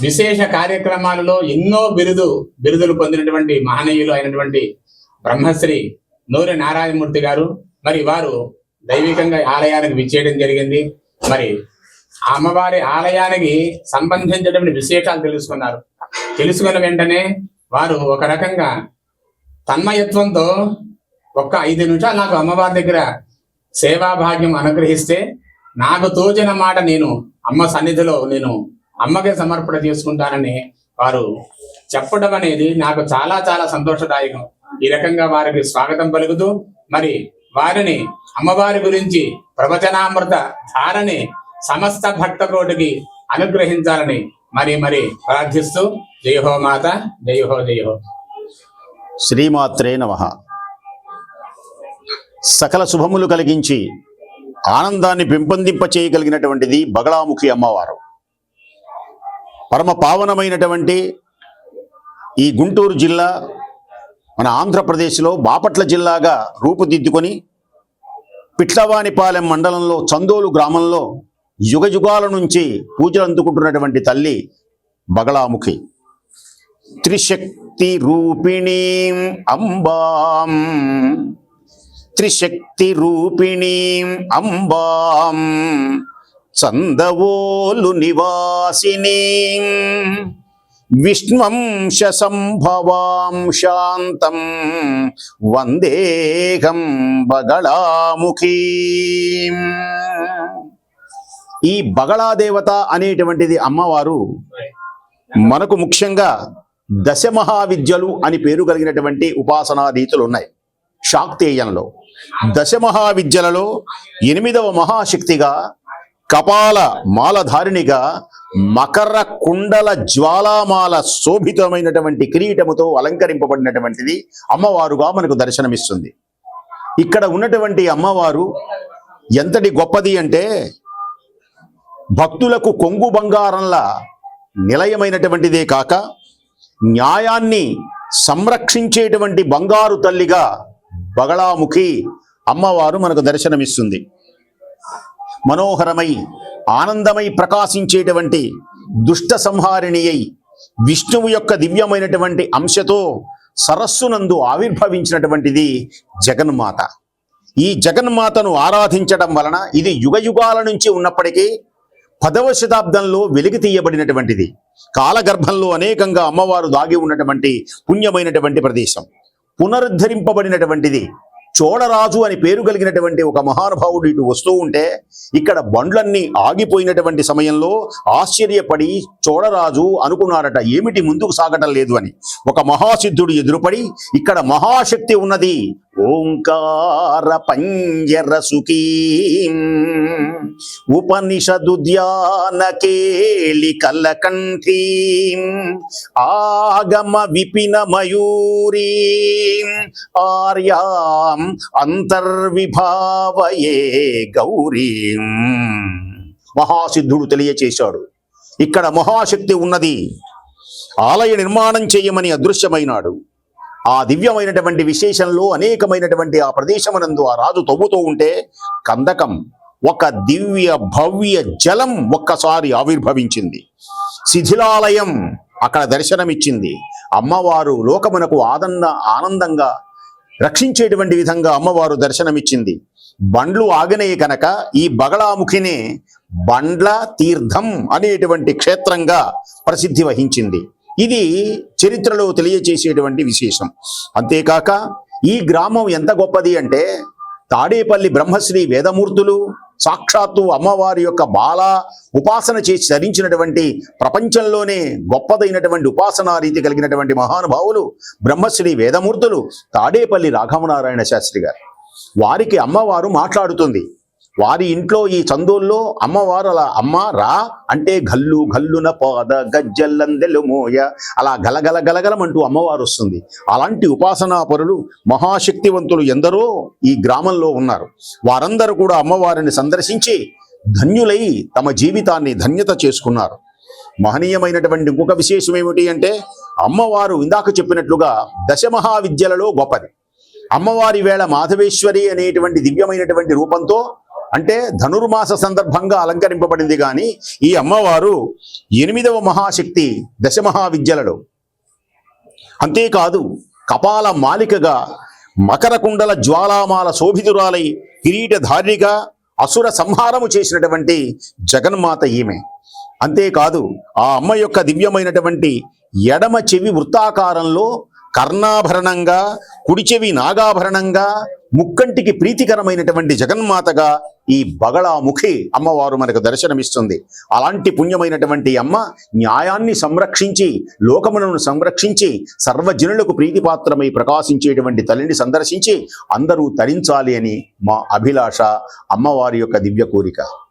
విశేష కార్యక్రమాలలో ఎన్నో బిరుదు బిరుదులు పొందినటువంటి మహనీయులు అయినటువంటి బ్రహ్మశ్రీ నూరి నారాయణమూర్తి గారు. మరి వారు దైవికంగా ఆలయానికి విచ్చేయడం జరిగింది. మరి అమ్మవారి ఆలయానికి సంబంధించినటువంటి విశేషాలు తెలుసుకున్నారు. తెలుసుకున్న వెంటనే వారు ఒక రకంగా తన్మయత్వంతో ఒక్క ఐదు నిమిషాలు నాకు అమ్మవారి దగ్గర సేవాభాగ్యం అనుగ్రహిస్తే నాకు తోచిన మాట నేను అమ్మ సన్నిధిలో నేను అమ్మకే సమర్పణ చేసుకుంటానని వారు చెప్పడం అనేది నాకు చాలా చాలా సంతోషదాయకం. ఈ రకంగా వారికి స్వాగతం పలుకుతూ మరి వారిని అమ్మవారి గురించి ప్రవచనామృత ధారని సమస్త భక్త కోటికి అనుగ్రహించాలని మరి మరి ప్రార్థిస్తూ జయహో మాత జయహో జయహో శ్రీమాత్రే నమ. సకల శుభములు కలిగించి ఆనందాన్ని పెంపొందింప చేయగలిగినటువంటిది బగళాముఖి అమ్మవారు. పరమ పావనమైనటువంటి ఈ గుంటూరు జిల్లా మన ఆంధ్రప్రదేశ్లో బాపట్ల జిల్లాగా రూపుదిద్దుకొని పిట్లవానిపాలెం మండలంలో చందోలు గ్రామంలో యుగయుగాల నుంచి పూజలు అందుకుంటున్నటువంటి తల్లి బగళాముఖి. త్రిశక్తి రూపిణీం అంబాం. త్రిశక్తి రూపిణీం అంబాం. చందవోలు నివాసిని. విష్ణువంశ సంభవాం శాంతం. వందేహం బగళాముఖీం. ఈ బగళాదేవత అనేటువంటిది అమ్మవారు మనకు ముఖ్యంగా దశ మహావిద్యలు అని పేరు కలిగినటువంటి ఉపాసనా రీతులు ఉన్నాయి. శాక్తేయంలో దశ మహావిద్యలలో ఎనిమిదవ మహాశక్తిగా కపాల మాలధారిణిగా మకర కుండల జ్వాలామాల శోభితమైనటువంటి కిరీటముతో అలంకరింపబడినటువంటిది అమ్మవారుగా మనకు దర్శనమిస్తుంది. ఇక్కడ ఉన్నటువంటి అమ్మవారు ఎంతటి గొప్పది అంటే భక్తులకు కొంగు బంగారంలా నిలయమైనటువంటిదే కాక న్యాయాన్ని సంరక్షించేటువంటి బంగారు తల్లిగా బగళాముఖి అమ్మవారు మనకు దర్శనమిస్తుంది. మనోహరమై ఆనందమై ప్రకాశించేటువంటి దుష్ట సంహారిణి అయి విష్ణువు యొక్క దివ్యమైనటువంటి అంశతో సరస్సునందు ఆవిర్భవించినటువంటిది జగన్మాత. ఈ జగన్మాతను ఆరాధించడం వలన ఇది యుగయుగాల నుంచి ఉన్నప్పటికీ పదవ శతాబ్దంలో వెలికి తీయబడినటువంటిది. కాలగర్భంలో అనేకంగా అమ్మవారు దాగి ఉన్నటువంటి పుణ్యమైనటువంటి ప్రదేశం. పునరుద్ధరింపబడినటువంటిది. చోళరాజు అని పేరు కలిగినటువంటి ఒక మహానుభావుడు ఇటు వస్తూ ఉంటే ఇక్కడ బండ్లన్నీ ఆగిపోయినటువంటి సమయంలో ఆశ్చర్యపడి చోళరాజు అనుకున్నారట ఏమిటి ముందుకు సాగటం లేదు అని. ఒక మహాసిద్ధుడు ఎదురుపడి ఇక్కడ మహాశక్తి ఉన్నది ఓంకార పంజర సుఖీం ఉపనిషదు ధ్యాన కేళి ఆగమ విపిన మయూరీ ఆర్యాం అంతర్విభావయే గౌరీం. మహాసిద్ధుడు తెలియచేశాడు. ఇక్కడ మహాశక్తి ఉన్నది. ఆలయ నిర్మాణం చేయమని అదృశ్యమైనాడు. ఆ దివ్యమైనటువంటి విశేషంలో అనేకమైనటువంటి ఆ ప్రదేశమునందు ఆ రాజు తవ్వుతూ ఉంటే కందకం ఒక దివ్య భవ్య జలం ఒక్కసారి ఆవిర్భవించింది. శిథిలాలయం అక్కడ దర్శనమిచ్చింది. అమ్మవారు లోకమునకు ఆనంద ఆనందంగా రక్షించేటువంటి విధంగా అమ్మవారు దర్శనమిచ్చింది. బండ్లు ఆగినయి కనుక ఈ బగళాముఖినే బండ్ల తీర్థం అనేటువంటి క్షేత్రంగా ప్రసిద్ధి వహించింది. ఇది చరిత్రలో తెలియచేసేటువంటి విశేషం. అంతేకాక ఈ గ్రామం ఎంత గొప్పది అంటే తాడేపల్లి బ్రహ్మశ్రీ వేదమూర్తులు సాక్షాత్తు అమ్మవారి యొక్క బాల ఉపాసన చేసి ధరించినటువంటి ప్రపంచంలోనే గొప్పదైనటువంటి ఉపాసనా రీతి కలిగినటువంటి మహానుభావులు బ్రహ్మశ్రీ వేదమూర్తులు తాడేపల్లి రాఘవనారాయణ శాస్త్రి గారు. వారికి అమ్మవారు మాట్లాడుతుంది. వారి ఇంట్లో ఈ చందోల్లో అమ్మవారు అలా అమ్మ రా అంటే గల్లు గల్లున పాద గజ్జల్లందెలు మోయ అలా గలగల గలగలమంటూ అమ్మవారు వస్తుంది. అలాంటి ఉపాసనా పరులు మహాశక్తివంతులు ఎందరో ఈ గ్రామంలో ఉన్నారు. వారందరూ కూడా అమ్మవారిని సందర్శించి ధన్యులై తమ జీవితాన్ని ధన్యత చేసుకున్నారు. మహనీయమైనటువంటి ఇంకొక విశేషం ఏమిటి అంటే అమ్మవారు ఇందాక చెప్పినట్లుగా దశమహావిద్యలలో గొప్పది. అమ్మవారి వేళ మాధవేశ్వరి అనేటువంటి దివ్యమైనటువంటి రూపంతో అంటే ధనుర్మాస సందర్భంగా అలంకరింపబడింది కానీ ఈ అమ్మవారు ఎనిమిదవ మహాశక్తి దశమహావిద్యలలో. అంతేకాదు కపాల మాలికగా మకర కుండల జ్వాలామాల శోభితురాలై కిరీటధారిగా అసుర సంహారము చేసినటువంటి జగన్మాత ఈమె. అంతేకాదు ఆ అమ్మ యొక్క దివ్యమైనటువంటి ఎడమ చెవి వృత్తాకారంలో కర్ణాభరణంగా కుడి చెవి నాగాభరణంగా ముక్కంటికి ప్రీతికరమైనటువంటి జగన్మాతగా ఈ బగళాముఖి అమ్మవారు మనకు దర్శనమిస్తుంది. అలాంటి పుణ్యమైనటువంటి అమ్మ న్యాయాన్ని సంరక్షించి లోకములను సంరక్షించి సర్వజనులకు ప్రీతిపాత్రమై ప్రకాశించేటువంటి తల్లిని సందర్శించి అందరూ తరించాలి అని మా అభిలాష అమ్మవారి యొక్క దివ్య కోరిక.